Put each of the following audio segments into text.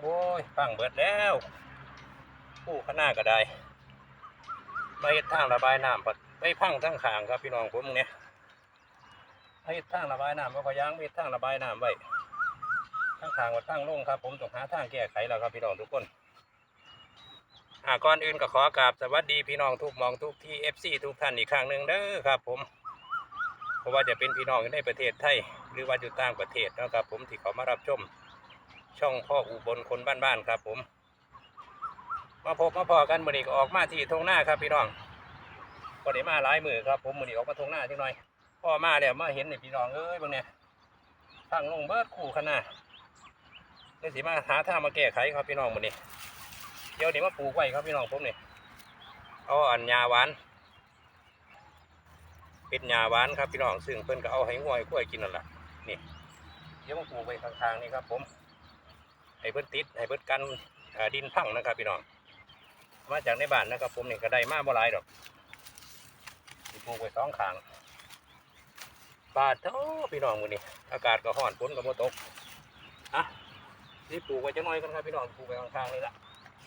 โอ้ยพังเบิดแล้วผู้ข้างหน้าก็ได้มาเฮ็ดทางระบายน้ำไปพังทั้งขางครับพี่น้องผมเนี่ยมาเฮ็ดทางระบายน้ำว่าพยางมาเฮ็ดทางระบายน้ำไว้ทั้งขางว่าทั้งลงครับ ผมต้องหาทางแก้ไขแล้วครับพี่น้องทุกคนอ่าก่อนอื่นก็ขอกราบสวัสดีพี่น้องทุกมองทุกที่เอฟซีทุกท่านอีกครั้งหนึ่งเด้อครับ ผมเพราะว่าจะเป็นพี่น้องในประเทศไทยหรือว่าอยู่ต่างประเทศนะครับ ผมที่เขามารับชม ช่องพ่ออุบลคนบ้านๆครับ ผม มาพบมาพอกันมือนี้ก็ออกมาที่ทงหน้าครับพี่น้องก็ได้มาหลายมือครับ ผมมือนี้ออกมาทงหน้าจังหน่อยพ่อมาแล้วมาเห็นนี่พี่น้องเอ้ยบางเนี่ยทางลงเบิดคู่ขนาดเลยสิมาหาท่ามาแก้ไขครับพี่น้องมือนี้เดี๋ยวนี้มาปลูกไว้ครับพี่น้องผมนี่เอาอันยาหวานเป็นยาหวานครับพี่น้องซึ่งเพิ่นก็เอาให้งวยกล้วยกินนั่นแหละนี่เดี๋ยวมาปลูกไว้ข้างๆนี่ครับผม ให้เพิ่นติดให้เพิ่นกันดินพังนะครับพี่น้องมาจากในบ้านนะครับ ผมนี่ก็ได้มาบ่หลายดอกปลูกไว้สองข้างบาดเท่าพี่น้องมือนี้อากาศก็ร้อนฝนก็บ่ตกอะนี่ปลูกไว้จังน่อยกันครับพี่น้องปลูกไว้ข้างๆนี่ละ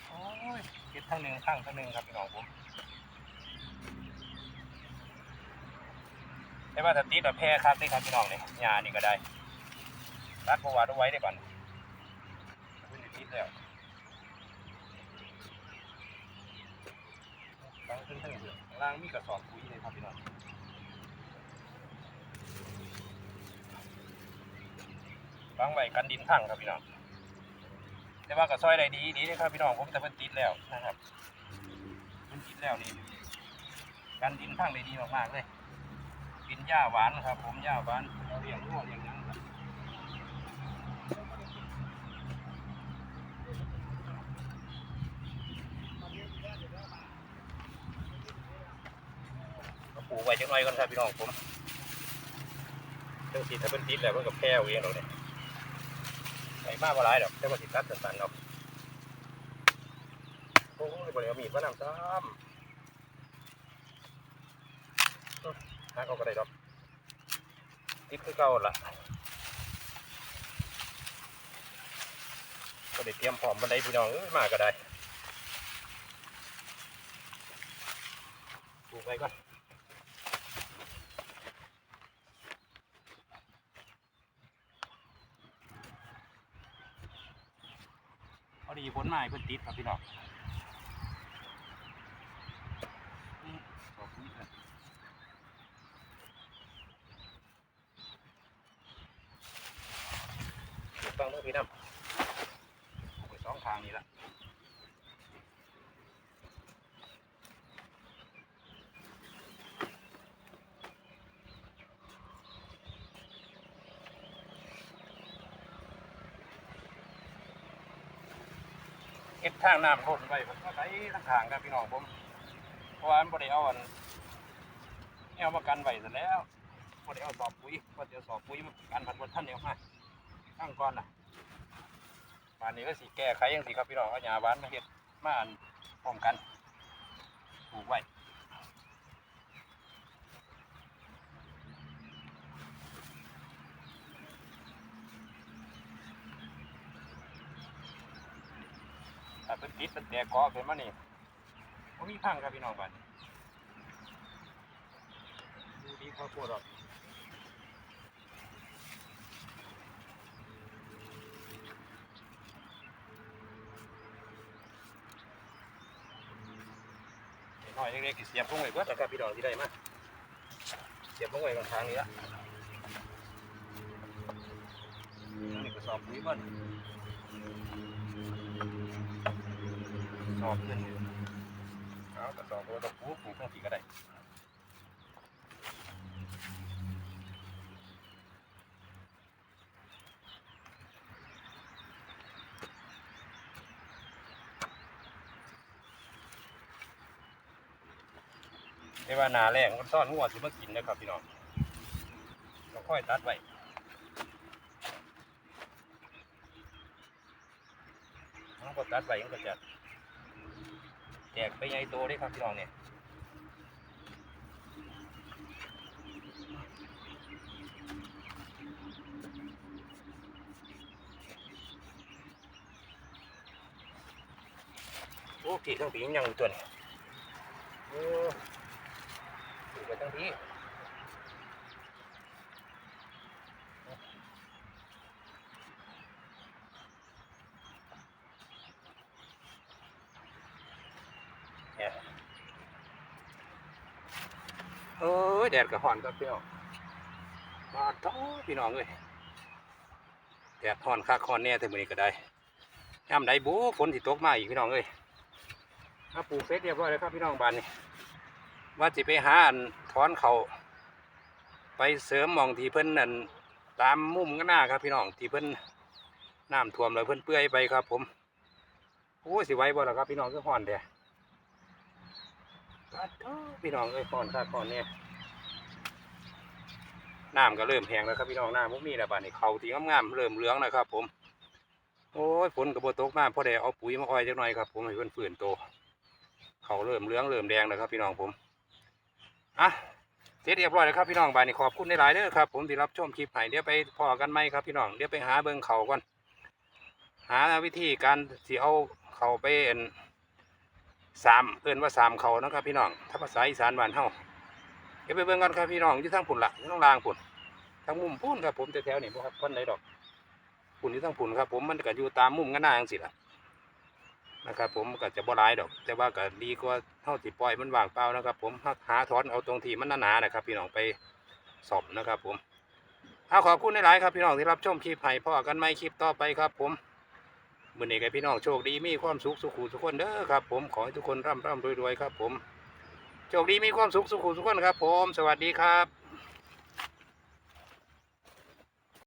โอ้ยคิดทั้งหนึ่งข้างทั้งหนึ่งครับพี่น้องผมแต่ว่าถ้าติดแบบแพร่ครับนี่ครับพี่น้องเนี่ยยานี่ก็ได้รัดประวัติเอาไว้ได้ก่อน แล้วฟังขึ้นทั้งเดือข้างล่างมีกระสอบปุ๋ยเลยครับพี่น้องฟังไว้กันดินพังครับพี่น้องแต่ว่าก็ซอยได้ดีดีนะครับพี่น้องผมแต่เพิ่นติดแล้วนะครับเพิ่นติดแล้วนี่กันดินพังได้ดีมากๆเลยดินหญ้าหวานครับ ผมหญ้าหวานเลี้ยงงัวเลี้ยงหยังครับ ปลูกไว้จังหน่อยก่อนครับพี่น้องผมเรื่องสีถ้าเพิ่นติดแล้วเพิ่นก็แพร่เองเราเนี่ยใส่มาบ่หลายดอกแต่ว่าสิตัดสั้นๆดอกโอ้ยบ่ได้เอามีดมานำซ้ำหักเอาก็ได้ดอกติดคือเก่าล่ะก็ได้เตรียมพร้อมบันไดพี่น้องเอ้ยมาก็ได้ปลูกไว้ก่อนีผลมาให้เพิ่นติดครับพี่น้องนี่ดอกต้องเมื่อพี่น้ำไปสองทางนี้ละ เก็บทางน้ำล้นไว้ผมก็ไหลทั้งทางครับพี่น้องผม เพราะว่ามันบริเอาอันเอามากันไว้เสร็จแล้วบริเอาสอบปุ๋ยว่าจะเอาสอบปุ๋ยมากันพันวันท่านเดียวมาตั้งก่อนอะป่านนี้ก็สีแก้ไขยังสีครับพี่น้องเอาหญ้าหวานมาเฮ็ดมาอันพร้อมกันปลูกไว้ ถ้าเป็นติดเป็นแตกกอขึ้นมานี่บ่มีพังครับพี่น้องบ้านดูดีพอปวดหรอกน้อยเล็กๆที่เสียบลงไว้เบิดแล้วครับพี่น้องที่ได้มาเสียบลงไว้กลางทางนี้ละนี่ก็สอบปุ๋ยเบิด สอบขึ้นเอากระสอบตัวตะปูปลูกทั้งสีก็ได้ไม่ว่านาแรงมันซ่อนงัวสิมากินนะครับพี่น้องต้องค่อยตัดไว้ต้องก็ตัดไว้มันก็จะ แตกไปใหญ่โตได้ครับพี่น้องเนี่ยโอ้กี่ทั้งปียังอยู่ตัวนี่โอ้กี่ไปทั้งที แดดกระห่อนครับพี่น้องมาท้อพี่น้องเลยแดดห่อนคักห่อนแน่ถึงมือนี้ก็ได้ยามใดบูฝนสิตกมาอีกพี่น้องเอ้ยถ้าปลูกเสเรียบร้อยแล้วครับพี่น้องบ้านนี่ว่าจะไปหาอันถอนเขาไปเสริมมองที่เพิ่นนั่นตามมุมก็หน้าครับพี่น้องที่เพิ่นน้ำท่วมเลยเพิ่นเปื่อยไปครับ ผมโอ้สิไว้บ่ล่ะครับพี่น้องก็ห่อนเด้ปัดโถ่พี่น้องเอ้ยห่อนคักห่อนเนี่ย น้ำก็เริ่มแห้งแล้วครับพี่น้องน้ำมุกมีแล้วบ้านนี้เขาที่งามๆเริ่มเหลืองแล้วครับ ผม โอ้ยฝนกับบตกมาพอได้เอาปุ๋ยมาอ้อยจักหน่อยครับผมให้เพิ่นฟื้นโตเขาเริ่มเหลืองเริ่มแดงแล้วครับ พี่น้องผมอะเสร็จเรียบร้อยแล้วครับพี่น้องบายนี้ขอบคุณในหลายเด้อครับผมที่รับชมคลิปให้เดี๋ยวไปพอกันไหมครับพี่น้องเดี๋ยวไปหาเบิ่งเขาก่อนหาวิธีการสิเอาเขาไปเอ็นสามเอินว่าสามเขานะครับพี่น้องถ้าภาษาอีสานบ้านเฮาเดี๋ยวไปเบิ่งกันครับพี่น้องอยู่ทางพุ่นละอยู่ทางลางพุ่น ทางมุมพุ่นครับผมแถวๆนี่บ่ครับคนไหนดอกพุ่นอยู่ทางพุ่นครับผมมันก็อยู่ตามมุมกันหน้าจังสิล่ะนะครับผมก็จะบ่ร้ายดอก แต่ว่าก็ดีกว่าเท่าที่ปล่อยมันว่างเปล่านะครับ ผมหาถอนเอาตรงที่มันหนาๆนะครับ พี่น้องไปสอบนะครับผมเอาขอบคุณหลายครับพี่น้องที่รับชมคลิปให้พ่อกันไม่คลิปต่อไปครับ ผมมื่อนี้กับพี่น้องโชคดีมีความสุขสุขุทุกคนเด้อครับ ผมขอให้ทุกคนร่ำร่ำรวยๆครับ ผมโชคดีมีความสุขสุขุทุกคนครับ ผม สวัสดีครับ